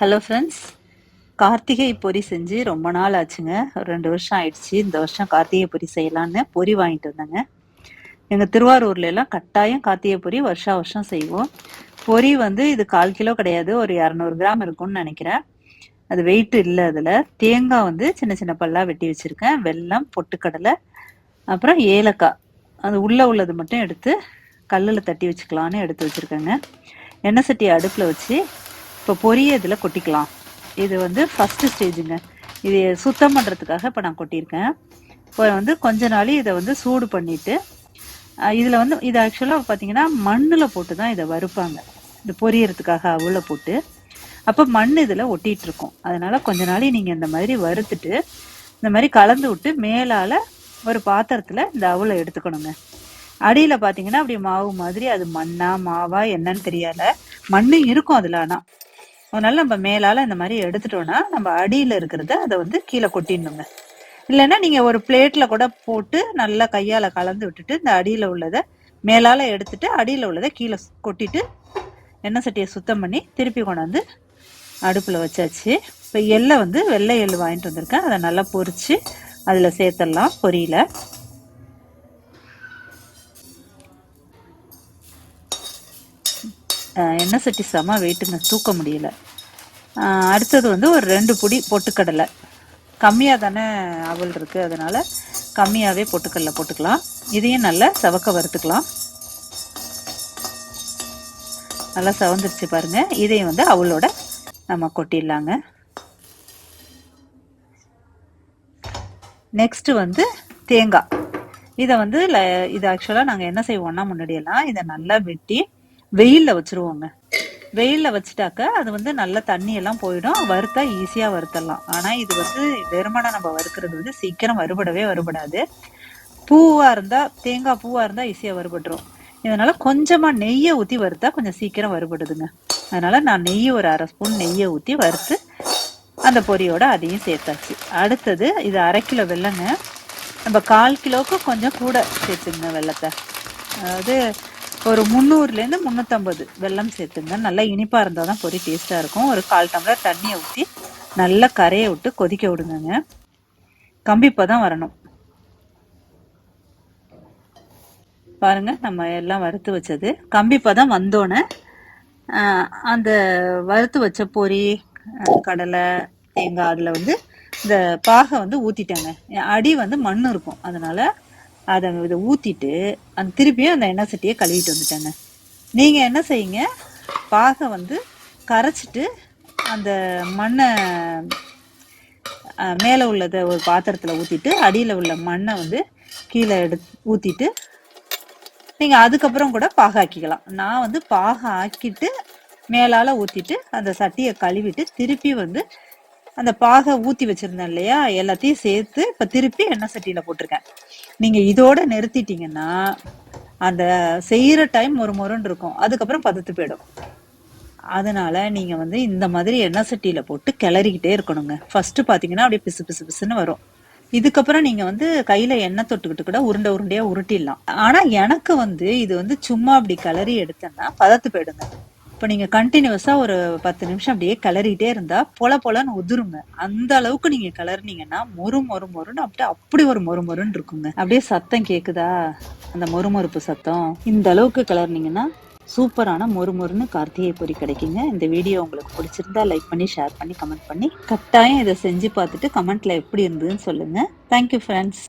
Hello friends Karthigai பொரி செஞ்சு ரொம்ப நாள் ஆச்சுங்க. ஒரு ரெண்டு வருஷம் ஆயிடுச்சு. இந்த வருஷம் கார்த்திகை பொரி செய்யலான்னு பொரி வாங்கிட்டு வந்தேங்க. எங்கள் திருவாரூர்ல எல்லாம் கட்டாயம் கார்த்திகை பொரி வருஷா வருஷம் செய்வோம். பொரி வந்து இது கால் கிலோ கிடையாது. ஒரு இரநூறு கிராம் இருக்கும்னு நினைக்கிறேன். அது வெயிட் இல்லை அதில். தேங்காய் வந்து சின்ன சின்ன பல்லாக வெட்டி வச்சுருக்கேன். வெல்லம் பொட்டுக்கடலை அப்புறம் ஏலக்காய். அது உள்ளே உள்ளது மட்டும் எடுத்து கல்லில் தட்டி வச்சுக்கலான்னு எடுத்து வச்சுருக்கேங்க. எண்ணெய் சட்டியை அடுப்பில் வச்சு இப்போ பொரிய இதில் கொட்டிக்கலாம். இது வந்து ஃபஸ்ட்டு ஸ்டேஜுங்க இது சுத்தம் பண்ணுறதுக்காக இப்போ நான் கொட்டியிருக்கேன். இப்போ வந்து கொஞ்ச நாள் இதை வந்து சூடு பண்ணிவிட்டு இதில் வந்து இது ஆக்சுவலாக பார்த்தீங்கன்னா மண்ணில் போட்டு தான் இதை வறுப்பாங்க. இது பொரியறதுக்காக அவுல போட்டு. அப்போ மண் இதில் ஒட்டிகிட்டு இருக்கும் கொஞ்ச நாள் நீங்கள் இந்த மாதிரி வறுத்துட்டு இந்த மாதிரி கலந்து விட்டு மேலால் ஒரு பாத்திரத்தில் இந்த அவுளை எடுத்துக்கணுங்க. அடியில் பார்த்தீங்கன்னா அப்படி மாவு மாதிரி அது மண்ணா மாவா என்னன்னு தெரியல மண்ணு இருக்கும் அதில் ஆனால் அதனால நம்ம மேலால் இந்த மாதிரி எடுத்துட்டோம்னா நம்ம அடியில் இருக்கிறத அதை வந்து கீழே கொட்டிடணுங்க. இல்லைன்னா நீங்கள் ஒரு பிளேட்ல கூட போட்டு நல்லா கையால் கலந்து விட்டுட்டு இந்த அடியில் உள்ளதை மேலால் எடுத்துட்டு அடியில் உள்ளதை கீழே கொட்டிட்டு எண்ணெய் சட்டியை சுத்தம் பண்ணி திருப்பி கொண்டாந்து அடுப்பில் வச்சாச்சு. இப்போ எள்ளை வந்து வெள்ளை எள்ளு வாங்கிட்டு வந்திருக்கேன். அதை நல்லா பொரிச்சு அதில் சேர்த்துடலாம் பொரியல. எண்ணெய் சட்டி செம வெயிட்டுங்க தூக்க முடியல. அடுத்தது வந்து ஒரு ரெண்டு பொடி பொட்டுக்கடலை. கம்மியாக தானே அவல் இருக்குது அதனால கம்மியாகவே பொட்டுக்கடலை போட்டுக்கலாம். இதையும் நல்லா செவக்க வறுத்துக்கலாம். நல்லா செவந்துருச்சு பாருங்க. இதையும் வந்து அவளோட நம்ம கொட்டிடலாங்க. நெக்ஸ்ட் வந்து தேங்காய். இதை வந்து இது ஆக்சுவலாக நாங்கள் என்ன செய்வோம்னா முன்னாடியெல்லாம் இதை நல்லா வெட்டி வெயிலில் வச்சிருவோங்க. வெயிலில் வச்சுட்டாக்க அது வந்து நல்லா தண்ணி எல்லாம் போயிடும். வறுத்தா ஈஸியாக வறுத்தரலாம். ஆனால் இது வந்து வெறுமனை நம்ம வறுக்கிறது வந்து சீக்கிரம் வறுபடவே வறுபடாது. பூவாக இருந்தால் தேங்காய் பூவாக இருந்தால் ஈஸியாக வறுபட்டுரும். இதனால கொஞ்சமாக நெய்யை ஊற்றி வறுத்தா கொஞ்சம் சீக்கிரம் வறுபடுதுங்க. அதனால நான் நெய் ஒரு அரை ஸ்பூன் நெய்யை ஊற்றி வறுத்து அந்த பொரியோட அதையும் சேர்த்தாச்சு. அடுத்தது இது அரை கிலோ வெல்லங்க. நம்ம கால் கிலோவுக்கு கொஞ்சம் கூட சேர்த்துங்க வெல்லத்தை. அதாவது ஒரு முந்நூறுலேருந்து முந்நூற்றம்பது வெல்லம் சேர்த்துங்க. நல்லா இனிப்பாக இருந்தால் தான் பொரி டேஸ்ட்டாக இருக்கும். ஒரு கால் டம்ளர் தண்ணியை ஊற்றி நல்லா கரையை விட்டு கொதிக்க விடுங்கங்க. கம்பிப்போ தான் வரணும். பாருங்க நம்ம எல்லாம் வறுத்து வச்சது. கம்பி தான் வந்தோடனே அந்த வறுத்து வச்ச பொரி கடலை தேங்காய் அதில் வந்து இந்த பாகை வந்து ஊற்றிட்டாங்க அடி வந்து மண் இருக்கும். அதனால அதை இதை ஊற்றிட்டு அந்த திருப்பியும் அந்த எண்ணெய் சட்டியை கழுவிட்டு வந்துட்டேங்க. நீங்கள் என்ன செய்யுங்க? பாகை வந்து கரைச்சிட்டு அந்த மண்ணை மேலே உள்ளதை ஒரு பாத்திரத்தில் ஊற்றிட்டு அடியில் உள்ள மண்ணை வந்து கீழே எடு ஊற்றிட்டு நீங்கள் அதுக்கப்புறம் கூட பாக ஆக்கிக்கலாம். நான் வந்து பாக ஆக்கிட்டு மேலால் ஊற்றிட்டு அந்த சட்டியை கழுவிட்டு திருப்பி வந்து அந்த பாகை ஊற்றி வச்சுருந்தேன் இல்லையா? எல்லாத்தையும் சேர்த்து இப்போ திருப்பி எண்ணெய் சட்டியில் போட்டிருக்கேன். நீங்கள் இதோட நிறுத்திட்டீங்கன்னா அந்த செய்கிற டைம் ஒரு முருன்னு இருக்கும். அதுக்கப்புறம் பதத்து போயிடும். அதனால நீங்க வந்து இந்த மாதிரி எண்ணெய் சட்டியில போட்டு கிளறிக்கிட்டே இருக்கணுங்க. ஃபர்ஸ்ட் பாத்தீங்கன்னா அப்படியே பிசு பிசு பிசுன்னு வரும். இதுக்கப்புறம் நீங்க வந்து கையில எண்ணெய் தொட்டுக்கிட்டு கூட உருண்டை உருண்டையா உருட்டிடலாம். ஆனா எனக்கு வந்து இது வந்து சும்மா அப்படி கிளறி எடுத்தேன்னா பதத்து போயிடுங்க. இப்போ நீங்கள் கண்டினியூஸாக ஒரு பத்து நிமிஷம் அப்படியே கிளறிட்டே இருந்தால் பொல பொலன்னு உதிருங்க. அந்த அளவுக்கு நீங்கள் கிளறினீங்கன்னா மொறு மொறு மொறுன்னு அப்படியே அப்படி ஒரு மொறு மொறுன்னு இருக்குங்க. அப்படியே சத்தம் கேட்குதா அந்த மொறுமொறுப்பு சத்தம். இந்த அளவுக்கு கிளறினீங்கன்னா சூப்பரான மொறு மொறுன்னு கார்த்திகை பொரி கிடைக்குங்க. இந்த வீடியோ உங்களுக்கு பிடிச்சிருந்தா லைக் பண்ணி ஷேர் பண்ணி கமெண்ட் பண்ணி கட்டாயம் இதை செஞ்சு பார்த்துட்டு கமெண்ட்ல எப்படி இருந்ததுன்னு சொல்லுங்க. Thank you friends